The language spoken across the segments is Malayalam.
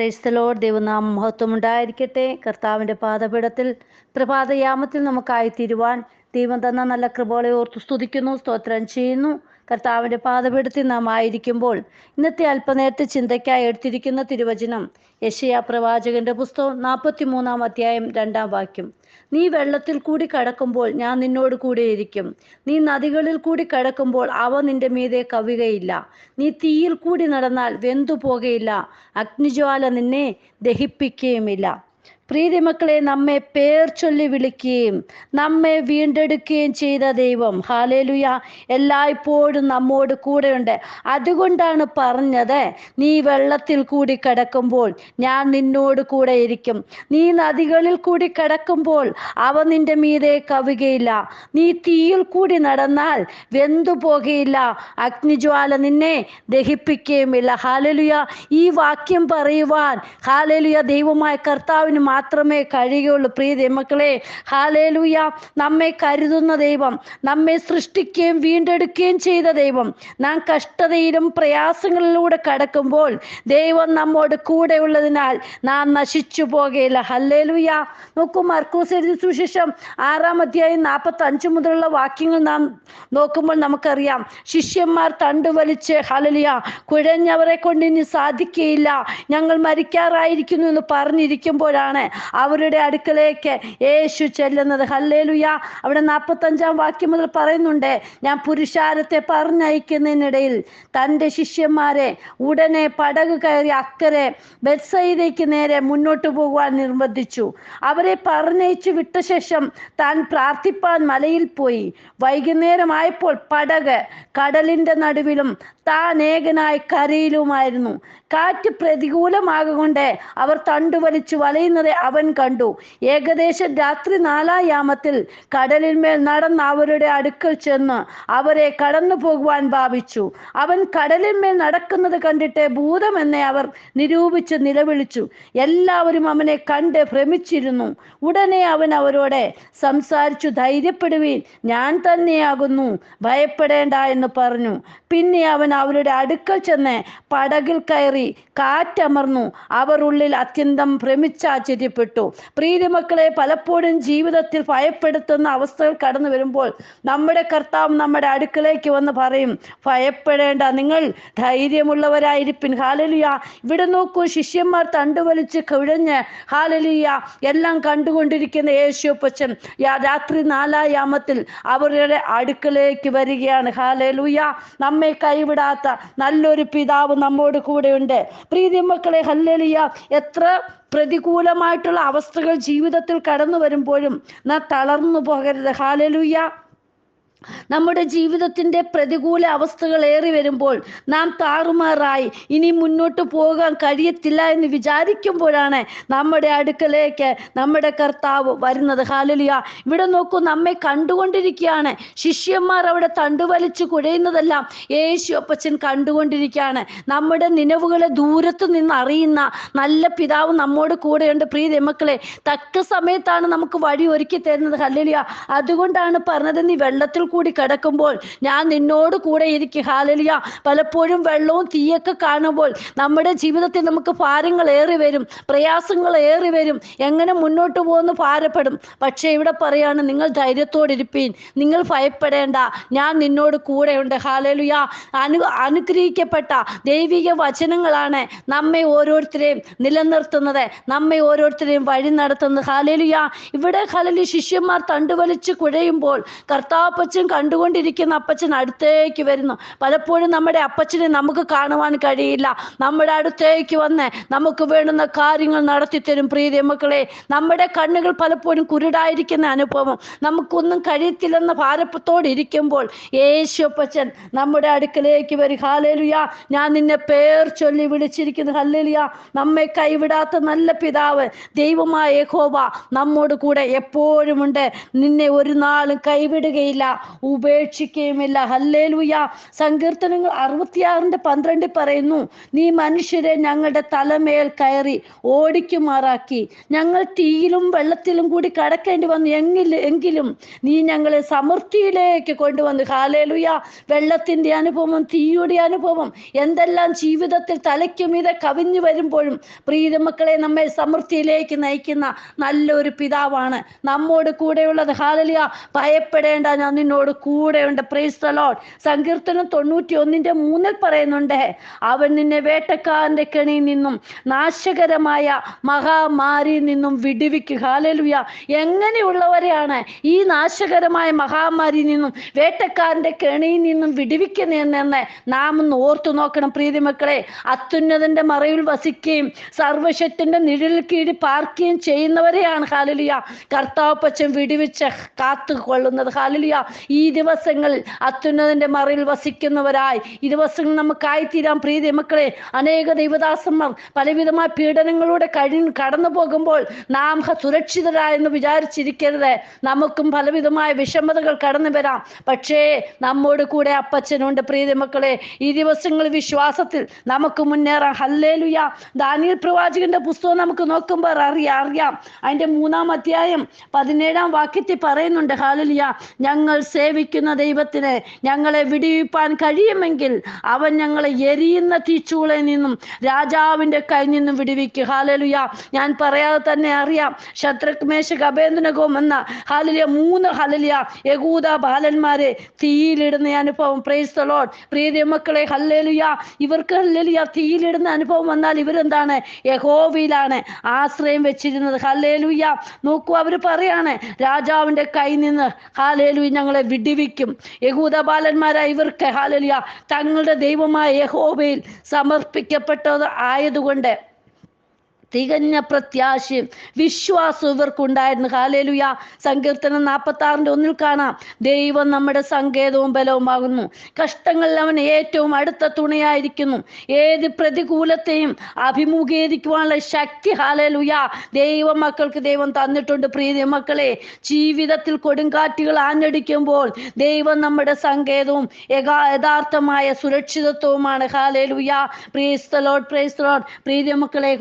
ക്രൈസ്തലോ ദൈവനാം മഹത്വം ഉണ്ടായിരിക്കട്ടെ കർത്താവിന്റെ പാദപീഠത്തിൽ പ്രഭാതയാമത്തിൽ നമുക്കായി തീരുവാൻ ദൈവം തന്ന നല്ല കൃപകളെ ഓർത്ത് സ്തുതിക്കുന്നു സ്തോത്രം ചെയ്യുന്നു. കർത്താവിന്റെ പാതപെടുത്തി നാം ആയിരിക്കുമ്പോൾ ഇന്നത്തെ അല്പനേരത്തെ ചിന്തയ്ക്കായി എടുത്തിരിക്കുന്ന തിരുവചനം യശയ പ്രവാചകന്റെ പുസ്തകം നാൽപ്പത്തി മൂന്നാം അധ്യായം രണ്ടാം വാക്യം. നീ വെള്ളത്തിൽ കൂടി കടക്കുമ്പോൾ ഞാൻ നിന്നോട് കൂടെ ഇരിക്കും. നീ നദികളിൽ കൂടി കടക്കുമ്പോൾ അവ നിന്റെ മീതെ കവികയില്ല. നീ തീയിൽ കൂടി നടന്നാൽ വെന്തു പോകയില്ല. അഗ്നിജ്വാല നിന്നെ ദഹിപ്പിക്കുകയുമില്ല. പ്രീതിമക്കളെ നമ്മെ പേർ ചൊല്ലി വിളിക്കുകയും നമ്മെ വീണ്ടെടുക്കുകയും ചെയ്ത ദൈവം. ഹാലേലുയ എല്ലായ്പ്പോഴും നമ്മോട് കൂടെയുണ്ട്. അതുകൊണ്ടാണ് പറഞ്ഞത് നീ വെള്ളത്തിൽ കൂടി കടക്കുമ്പോൾ ഞാൻ നിന്നോട് കൂടെ ഇരിക്കും. നീ നദികളിൽ കൂടി കടക്കുമ്പോൾ അവ നിന്റെ മീതെ കവുകയില്ല. നീ തീയിൽ കൂടി നടന്നാൽ വെന്തു പോകുകയില്ല. അഗ്നിജ്വാല നിന്നെ ദഹിപ്പിക്കുകയുമില്ല. ഹാലലുയ ഈ വാക്യം പറയുവാൻ ഹാലലുയ ദൈവമായ കർത്താവിന് മാത്രമേ കഴിയുകയുള്ളൂ. പ്രിയ ദൈവമക്കളെ ഹാലേലൂയ. നമ്മെ കരുതുന്ന ദൈവം നമ്മെ സൃഷ്ടിക്കുകയും വീണ്ടെടുക്കുകയും ചെയ്ത ദൈവം. നാം കഷ്ടതയിലും പ്രയാസങ്ങളിലൂടെ കടക്കുമ്പോൾ ദൈവം നമ്മോട് കൂടെ ഉള്ളതിനാൽ നാം നശിച്ചു പോകുകയില്ല. ഹല്ലേലൂയ. നോക്കൂ മർക്കൂസ് എഴുതി സുശേഷം ആറാം അധ്യായം നാൽപ്പത്തി അഞ്ച് മുതലുള്ള വാക്യങ്ങൾ നാം നോക്കുമ്പോൾ നമുക്കറിയാം. ശിഷ്യന്മാർ തണ്ടുവലിച്ച് ഹലലിയ കുഴഞ്ഞവരെ കൊണ്ട് ഇനി സാധിക്കുകയില്ല. ഞങ്ങൾ മരിക്കാറായിരിക്കുന്നു എന്ന് പറഞ്ഞിരിക്കുമ്പോഴാണ് അവരുടെ അടുക്കലേക്ക് യേശു ചെല്ലുന്നത്. ഹല്ലേലുയ. അവിടെ നാൽപ്പത്തഞ്ചാം വാക്യം മുതൽ പറയുന്നുണ്ട് ഞാൻ പുരുഷാരത്തെ പറഞ്ഞയക്കുന്നതിനിടയിൽ തന്റെ ശിഷ്യന്മാരെ ഉടനെ പടക് കയറി അക്കരെ ബെത്സയിലേക്ക് നേരെ മുന്നോട്ട് പോകുവാൻ നിർബന്ധിച്ചു. അവരെ പറഞ്ഞയച്ചു വിട്ട ശേഷം താൻ പ്രാർത്ഥിപ്പാൻ മലയിൽ പോയി. വൈകുന്നേരമായപ്പോൾ പടക് കടലിന്റെ നടുവിലും താൻ ഏകനായി കരയിലുമായിരുന്നു. കാറ്റ് പ്രതികൂലമാകൊണ്ട് അവർ തണ്ടുവലിച്ചു വലയുന്നത് അവൻ കണ്ടു. ഏകദേശം രാത്രി നാലായാമത്തിൽ കടലിന്മേൽ നടന്ന് അവരുടെ അടുക്കൽ ചെന്ന് അവരെ കടന്നു പോകുവാൻ ഭാവിച്ചു. അവൻ കടലിന്മേൽ നടക്കുന്നത് കണ്ടിട്ട് ഭൂതമെന്നെ അവർ നിരൂപിച്ച് നിലവിളിച്ചു. എല്ലാവരും അവനെ കണ്ട് ഭ്രമിച്ചിരുന്നു. ഉടനെ അവൻ അവരോട് സംസാരിച്ചു ധൈര്യപ്പെടുവീൻ ഞാൻ തന്നെയാകുന്നു ഭയപ്പെടേണ്ട എന്ന് പറഞ്ഞു. പിന്നെ അവൻ അവരുടെ അടുക്കൽ ചെന്ന് പടകിൽ കയറി കാറ്റമർന്നു. അവർ ഉള്ളിൽ അത്യന്തം ഭ്രമിച്ചാശ്ചര്യപ്പെട്ടു പ്രീതിമക്കളെ പലപ്പോഴും ജീവിതത്തിൽ ഭയപ്പെടുത്തുന്ന അവസ്ഥകൾ കടന്നു വരുമ്പോൾ നമ്മുടെ കർത്താവ് നമ്മുടെ അടുക്കളേക്ക് വന്ന് പറയും ഭയപ്പെടേണ്ട നിങ്ങൾ ധൈര്യമുള്ളവരായിരിപ്പിൻ. ഹാലലിയ. ഇവിടെ നോക്കൂ ശിഷ്യന്മാർ തണ്ടുവലിച്ച് കിഴഞ്ഞ് ഹാലലിയ എല്ലാം കണ്ടുകൊണ്ടിരിക്കുന്ന യേശുപ്പച്ചൻ രാത്രി നാലായാമത്തിൽ അവരുടെ അടുക്കളേക്ക് വരികയാണ്. ഹാലലുയ. നമ്മെ കൈവിടാത്ത നല്ലൊരു പിതാവ് നമ്മോട് കൂടെയുണ്ട്. പ്രീതി മക്കളെ ഹല്ലലിയ. എത്ര പ്രതികൂലമായിട്ടുള്ള അവസ്ഥകൾ ജീവിതത്തിൽ കടന്നു വരുമ്പോഴും നാം തളർന്നു പോകരുത്. ഹാലലുയ്യ നമ്മുടെ ജീവിതത്തിന്റെ പ്രതികൂല അവസ്ഥകൾ ഏറി വരുമ്പോൾ നാം താറുമാറായി ഇനി മുന്നോട്ട് പോകാൻ കഴിയത്തില്ല എന്ന് വിചാരിക്കുമ്പോഴാണ് നമ്മുടെ അടുക്കലേക്ക് നമ്മുടെ കർത്താവ് വരുന്നത്. ഹാലലിയ ഇവിടെ നോക്കൂ നമ്മെ കണ്ടുകൊണ്ടിരിക്കുകയാണ്. ശിഷ്യന്മാർ അവിടെ തണ്ടുവലിച്ച് കുഴയുന്നതെല്ലാം യേശു അപ്പച്ചൻ കണ്ടുകൊണ്ടിരിക്കുകയാണ്. നമ്മുടെ നിലവുകളെ ദൂരത്ത് നിന്ന് അറിയുന്ന നല്ല പിതാവ് നമ്മോട് കൂടെയുണ്ട്. പ്രീതി മക്കളെ തക്ക സമയത്താണ് നമുക്ക് വഴി ഒരുക്കി തരുന്നത്. ഹല്ലലിയ. അതുകൊണ്ടാണ് പറഞ്ഞത് നീ വെള്ളത്തിൽ കൂടി കിടക്കുമ്പോൾ ഞാൻ നിന്നോട് കൂടെ ഇരിക്കും. ഹാലലിയ പലപ്പോഴും വെള്ളവും തീയൊക്കെ കാണുമ്പോൾ നമ്മുടെ ജീവിതത്തിൽ നമുക്ക് ഭാരങ്ങൾ ഏറി വരും പ്രയാസങ്ങൾ ഏറി വരും. എങ്ങനെ മുന്നോട്ട് പോകുന്നു ഭാരപ്പെടും. പക്ഷേ ഇവിടെ പറയാണ് നിങ്ങൾ ധൈര്യത്തോടിരിപ്പീൻ. നിങ്ങൾ ഭയപ്പെടേണ്ട. ഞാൻ നിന്നോട് കൂടെയുണ്ട്. ഹാലലുയ അനു അനുഗ്രഹിക്കപ്പെട്ട ദൈവിക വചനങ്ങളാണ് നമ്മെ ഓരോരുത്തരെയും നിലനിർത്തുന്നത് നമ്മെ ഓരോരുത്തരെയും വഴി നടത്തുന്നത്. ഹാലലുയ ഇവിടെ ഹലലി ശിഷ്യന്മാർ തണ്ടുവലിച്ച് കുഴയുമ്പോൾ കർത്താപ്പച്ചൻ കണ്ടുകൊണ്ടിരിക്കുന്ന അപ്പച്ചൻ അടുത്തേക്ക് വരുന്നു. പലപ്പോഴും നമ്മുടെ അപ്പച്ചനെ നമുക്ക് കാണുവാൻ കഴിയില്ല. നമ്മുടെ അടുത്തേക്ക് വന്ന് നമുക്ക് വേണ്ടുന്ന കാര്യങ്ങൾ നടത്തി തരും പ്രീതി മക്കളെ. നമ്മുടെ കണ്ണുകൾ പലപ്പോഴും കുരുടായിരിക്കുന്ന അനുഭവം. നമുക്കൊന്നും കഴിയത്തില്ലെന്ന ഭാരപ്പത്തോടെ ഇരിക്കുമ്പോൾ യേശു അപ്പച്ചൻ നമ്മുടെ അടുക്കലേക്ക് വരും. ഹാലേലുയ ഞാൻ നിന്നെ പേർ ചൊല്ലി വിളിച്ചിരിക്കുന്നു. ഹല്ലേലുയ. നമ്മെ കൈവിടാത്ത നല്ല പിതാവ് ദൈവമായ യഹോവ നമ്മോട് കൂടെ എപ്പോഴുമുണ്ട് നിന്നെ ഒരു നാളും കൈവിടുകയില്ല. ഉപേക്ഷിക്കുകയുമില്ല. ഹല്ലേലൂയ. സങ്കീർത്തനങ്ങൾ അറുപത്തിയാറിന്റെ പന്ത്രണ്ടിൽ പറയുന്നു നീ മനുഷ്യരെ ഞങ്ങളുടെ തലമേൽ കയറി ഓടിക്കുമാറാക്കി. ഞങ്ങൾ തീയിലും വെള്ളത്തിലും കൂടി കടക്കേണ്ടി വന്നു. എങ്കിൽ എങ്കിലും നീ ഞങ്ങളെ സമൃദ്ധിയിലേക്ക് കൊണ്ടുവന്നു. ഹാലേലുയ വെള്ളത്തിന്റെ അനുഭവം തീയുടെ അനുഭവം എന്തെല്ലാം ജീവിതത്തിൽ തലയ്ക്കുമീതെ കവിഞ്ഞു വരുമ്പോഴും പ്രീതമക്കളെ നമ്മെ സമൃദ്ധിയിലേക്ക് നയിക്കുന്ന നല്ലൊരു പിതാവാണ്. നമ്മോട് കൂടെയുള്ളത്. ഹാലലിയ ഭയപ്പെടേണ്ട. ഞാൻ നിന്നോട് കൂടെയുണ്ട്. പ്രൈസ് ദ ലോഡ് സങ്കീർത്തനം തൊണ്ണൂറ്റി ഒന്നിന്റെ മൂന്നിൽ പറയുന്നുണ്ട് അവൻ നിന്നെ വേട്ടക്കാരന്റെ കെണിയിൽ നിന്നും നാശകരമായ മഹാമാരിയിൽ നിന്നും വിടുവിക്കുക. ഹാലലുയ എങ്ങനെയുള്ളവരെയാണ് ഈ നാശകരമായ മഹാമാരിയിൽ നിന്നും വേട്ടക്കാരന്റെ കെണിയിൽ നിന്നും വിടുവിക്കുന്നതെന്ന് നാം ഒന്ന് ഓർത്തു നോക്കണം. പ്രീതി മക്കളെ അത്യുന്നതന്റെ മറയിൽ വസിക്കുകയും സർവശത്തിന്റെ നിഴലിൽ കീഴിൽ പാർക്കുകയും ചെയ്യുന്നവരെയാണ്. ഹാലലിയ കർത്താപ്പച്ചൻ വിടുവിച്ച് കാത്തു കൊള്ളുന്നത് ഹാലലിയ ഈ ദിവസങ്ങളിൽ അത്യുന്നതിന്റെ മറയിൽ വസിക്കുന്നവരായി. ഈ ദിവസങ്ങൾ നമുക്കായി തീരാൻ പ്രീതി മക്കളെ. അനേക ദൈവദാസന്മാർ പലവിധമായ പീഡനങ്ങളുടെ കഴി കടന്നു പോകുമ്പോൾ നാം സുരക്ഷിതരായെന്ന് വിചാരിച്ചിരിക്കരുത്. നമുക്കും പലവിധമായ വിഷമതകൾ കടന്നു വരാം പക്ഷേ നമ്മോട് കൂടെ അപ്പച്ചനുണ്ട് പ്രീതി മക്കളെ. ഈ ദിവസങ്ങൾ വിശ്വാസത്തിൽ നമുക്ക് മുന്നേറാം. ഹല്ലേലുയ. ദാനിയൽ പ്രവാചകന്റെ പുസ്തകം നമുക്ക് നോക്കുമ്പോൾ അറിയാം അറിയാം. അതിന്റെ മൂന്നാം അധ്യായം പതിനേഴാം വാക്യത്തിൽ പറയുന്നുണ്ട്. ഹാലലിയ ഞങ്ങൾ സേവിക്കുന്ന ദൈവത്തിന് ഞങ്ങളെ വിടിവിപ്പാൻ കഴിയുമെങ്കിൽ അവൻ ഞങ്ങളെ എരിയുന്ന തീച്ചൂളയിൽ നിന്നും രാജാവിന്റെ കയ്യിൽ നിന്നും വിടുവിക്കും. ഹാലലുയ ഞാൻ പറയാതെ തന്നെ അറിയാം. ശത്രുക്മേശ മേശക് അഭേന്ദ്രനകവും എന്ന ഹാലലിയ മൂന്ന് ഹാലലിയ യകൂദ ബാലന്മാരെ തീയിലിടുന്ന അനുഭവം. പ്രൈസ് ലോഡ് പ്രീതി മക്കളെ ഹല്ലേലുയ ഇവർക്ക് ഹല്ലേലുയ തീയിലിടുന്ന അനുഭവം വന്നാൽ ഇവരെന്താണ്? യഹോവയിലാണ് ആശ്രയം വെച്ചിരുന്നത്. ഹല്ലേലുയ നോക്കൂ അവർ പറയാണ് രാജാവിന്റെ കൈ നിന്ന് ഹാലേലു ഞങ്ങളെ വിടിവിക്കും. യഹൂദ ബാലന്മാരായ ഇവർക്ക് ഹാലലിയ തങ്ങളുടെ ദൈവമായ യഹോബയിൽ സമർപ്പിക്കപ്പെട്ടത് ആയതുകൊണ്ട് തികഞ്ഞ പ്രത്യാശയും വിശ്വാസവും ഇവർക്കുണ്ടായിരുന്നു. ഹാലേലുയ സങ്കീർത്തനം നാൽപ്പത്തി ആറിന്റെ ഒന്നിൽ കാണാം. ദൈവം നമ്മുടെ സങ്കേതവും ബലവുമാകുന്നു. കഷ്ടങ്ങളിൽ അവൻ ഏറ്റവും അടുത്ത തുണയായിരിക്കുന്നു. ഏത് പ്രതികൂലത്തെയും അഭിമുഖീകരിക്കുവാനുള്ള ശക്തി ഹാലേലുയ ദൈവ മക്കൾക്ക് ദൈവം തന്നിട്ടുണ്ട്. പ്രീതി മക്കളെ ജീവിതത്തിൽ കൊടുങ്കാറ്റുകൾ ആഞ്ഞടിക്കുമ്പോൾ ദൈവം നമ്മുടെ സങ്കേതവും യഥാ- യഥാർത്ഥമായ സുരക്ഷിതത്വവുമാണ്. ഹാലേലുയ പ്രീസ്തലോട് പ്രീസ്തലോട് പ്രീതി മക്കളെ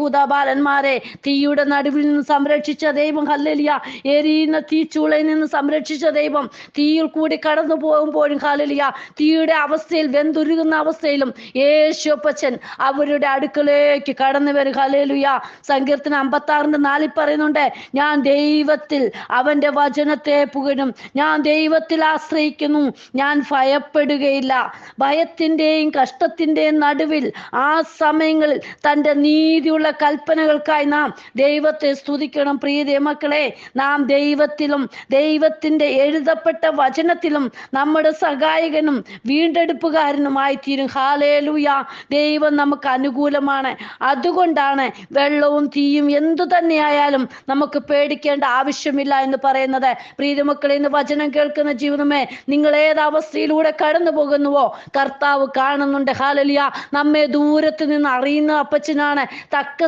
ഹുദാബാലന്മാരെ തീയുടെ നടുവിൽ നിന്ന് സംരക്ഷിച്ച ദൈവം ഹല്ലലിയ. എരിയുന്ന തീച്ചൂളയിൽ നിന്ന് സംരക്ഷിച്ച ദൈവം. തീയിൽ കൂടി കടന്നു പോകുമ്പോഴും ഹല്ലലിയ തീയുടെ അവസ്ഥയിൽ വെന്തുരുകുന്ന അവസ്ഥയിലും യേശുപ്പച്ചൻ അവരുടെ അടുക്കലേക്ക് കടന്നു വരും ഹലേലുയ സങ്കീർത്തനം അമ്പത്തി ആറിന്റെ നാലിൽ പറയുന്നുണ്ട് ഞാൻ ദൈവത്തിൽ അവന്റെ വചനത്തെ പുകഴും. ഞാൻ ദൈവത്തിൽ ആശ്രയിക്കുന്നു. ഞാൻ ഭയപ്പെടുകയില്ല. ഭയത്തിന്റെയും കഷ്ടത്തിന്റെയും നടുവിൽ ആ സമയങ്ങളിൽ തന്റെ നീതിയുള്ള കൽപ്പനകൾക്കായി നാം ദൈവത്തെ സ്തുതിക്കണം. പ്രിയ മക്കളെ നാം ദൈവത്തിലും ദൈവത്തിന്റെ എഴുതപ്പെട്ട വചനത്തിലും നമ്മുടെ സഹായകനും വീണ്ടെടുപ്പുകാരനുമായി തീരും ഹാലേലൂയ. ദൈവം നമുക്ക് അനുകൂലമാണ്. അതുകൊണ്ടാണ് വെള്ളവും തീയും എന്തു തന്നെയായാലും നമുക്ക് പേടിക്കേണ്ട ആവശ്യമില്ല എന്ന് പറയുന്നത്. പ്രീതിമക്കളെ ഇന്ന് വചനം കേൾക്കുന്ന ജീവിതമേ നിങ്ങൾ ഏത് അവസ്ഥയിലൂടെ കടന്നു പോകുന്നുവോ കർത്താവ് കാണുന്നുണ്ട്. ഹാലലിയ. നമ്മെ ദൂരത്ത് നിന്ന് അറിയുന്ന അപ്പച്ചനാണ്. തക്ക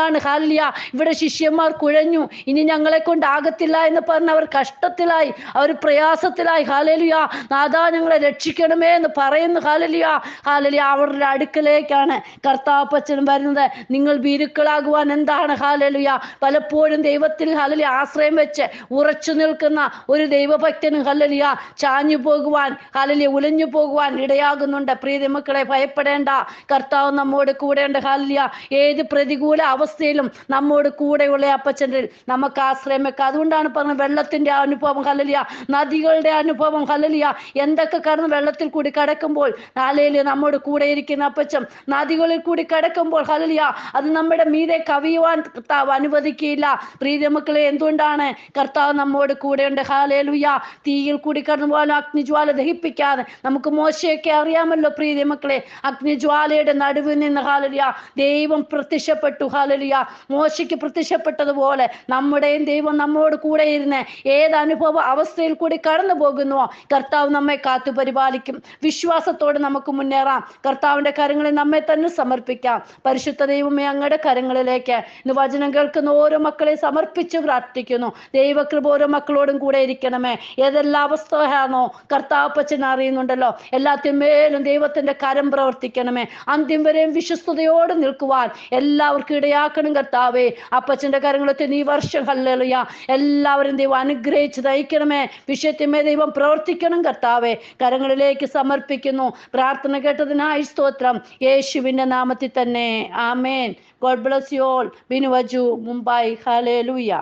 സമയങ്ങളാണ് ഹാലിയ ഇവിടെ ശിഷ്യന്മാർ കുഴഞ്ഞു. ഇനി ഞങ്ങളെ കൊണ്ടാകത്തില്ല എന്ന് പറഞ്ഞ് അവർ കഷ്ടത്തിലായി. അവർ പ്രയാസത്തിലായി. ഹാലലിയ. നാദാ ഞങ്ങളെ രക്ഷിക്കണമേ എന്ന് പറയുന്നു ഹാലലിയ. ഹാലലിയ അവരുടെ അടുക്കലേക്കാണ് കർത്താപ്പച്ചൻ വരുന്നത്. നിങ്ങൾ ബിരുക്കളാകുവാൻ എന്താണ് ഹാലലിയ? പലപ്പോഴും ദൈവത്തിൽ ഹാലലി ആശ്രയം വെച്ച് ഉറച്ചു നിൽക്കുന്ന ഒരു ദൈവഭക്തന് ഹലലിയ ചാഞ്ഞു പോകുവാൻ ഹാലലിയ ഉലഞ്ഞു പോകുവാൻ ഇടയാകുന്നുണ്ട്. പ്രീതി മക്കളെ ഭയപ്പെടേണ്ട. കർത്താവ് നമ്മോട് കൂടെയുണ്ട് ഹലലിയ. ഏത് പ്രതികൂല അവസ്ഥയിലും നമ്മോട് കൂടെയുള്ള അപ്പച്ചന്റെ നമുക്ക് ആശ്രയം വെക്കാം അതുകൊണ്ടാണ് പറഞ്ഞത് വെള്ളത്തിന്റെ അനുഭവം ഹലലിയ നദികളുടെ അനുഭവം ഹലലിയ എന്തൊക്കെ കടന്ന് വെള്ളത്തിൽ കൂടി കടക്കുമ്പോൾ നാലയിൽ നമ്മോട് കൂടെ ഇരിക്കുന്ന അപ്പച്ചൻ നദികളിൽ കൂടി കടക്കുമ്പോൾ ഹലലിയ അത് നമ്മുടെ മീതെ കവിയുവാൻ കർത്താവ് അനുവദിക്കുകയില്ല. പ്രീതി മക്കളെ എന്തുകൊണ്ടാണ് കർത്താവ് നമ്മോട് കൂടെയുണ്ട്? ഹാലേലുയ തീയിൽ കൂടി കടന്നു പോകാനും അഗ്നിജ്വാല ദഹിപ്പിക്കാതെ. നമുക്ക് മോശയൊക്കെ അറിയാമല്ലോ പ്രീതി മക്കളെ. അഗ്നിജ്വാലയുടെ നടുവിൽ നിന്ന് ഹാലലിയ ദൈവം പ്രത്യക്ഷപ്പെട്ടു ഹാലലിയ ഹാലേലുയ മോശയ്ക്ക് പ്രത്യക്ഷപ്പെട്ടതുപോലെ നമ്മുടെയും ദൈവം നമ്മോട് കൂടെ ഇരുന്ന് ഏത് അനുഭവ അവസ്ഥയിൽ കൂടി കടന്നു പോകുന്നുവോ കർത്താവ് നമ്മെ കാത്തു പരിപാലിക്കും. വിശ്വാസത്തോടെ നമുക്ക് മുന്നേറാം. കർത്താവിന്റെ കരങ്ങളിൽ നമ്മെ തന്നെ സമർപ്പിക്കാം. പരിശുദ്ധ ദൈവമേ അങ്ങയുടെ കരങ്ങളിലേക്ക് ഇന്ന് വചനം കേൾക്കുന്ന ഓരോ മക്കളെ സമർപ്പിച്ച് പ്രാർത്ഥിക്കുന്നു. ദൈവകൃപ ഓരോ മക്കളോടും കൂടെ ഇരിക്കണമേ. ഏതെല്ലാം അവസ്ഥയാണോ കർത്താവ് അപ്പച്ചൻ അറിയുന്നുണ്ടല്ലോ. എല്ലാത്തിന്മേലും ദൈവത്തിന്റെ കരം പ്രവർത്തിക്കണമേ. അന്ത്യം വരെയും വിശ്വസ്തയോടെ നിൽക്കുവാൻ എല്ലാവർക്കും ഇടയാക്കണം കർത്താവേ. അപ്പച്ചന്റെ കാര്യങ്ങളൊക്കെ നീ വർഷം ഹല്ലേലൂയ. എല്ലാവരും ദൈവം അനുഗ്രഹിച്ച് നയിക്കണമേ വിഷയത്തിന്മേ ദൈവം പ്രവർത്തിക്കണം കർത്താവേ. കരങ്ങളിലേക്ക് സമർപ്പിക്കുന്നു. പ്രാർത്ഥന കേട്ടതിനായി സ്തോത്രം. യേശുവിന്റെ നാമത്തിൽ തന്നെ. ആമേൻ. God bless you all. ബിനുവജു Mumbai. Hallelujah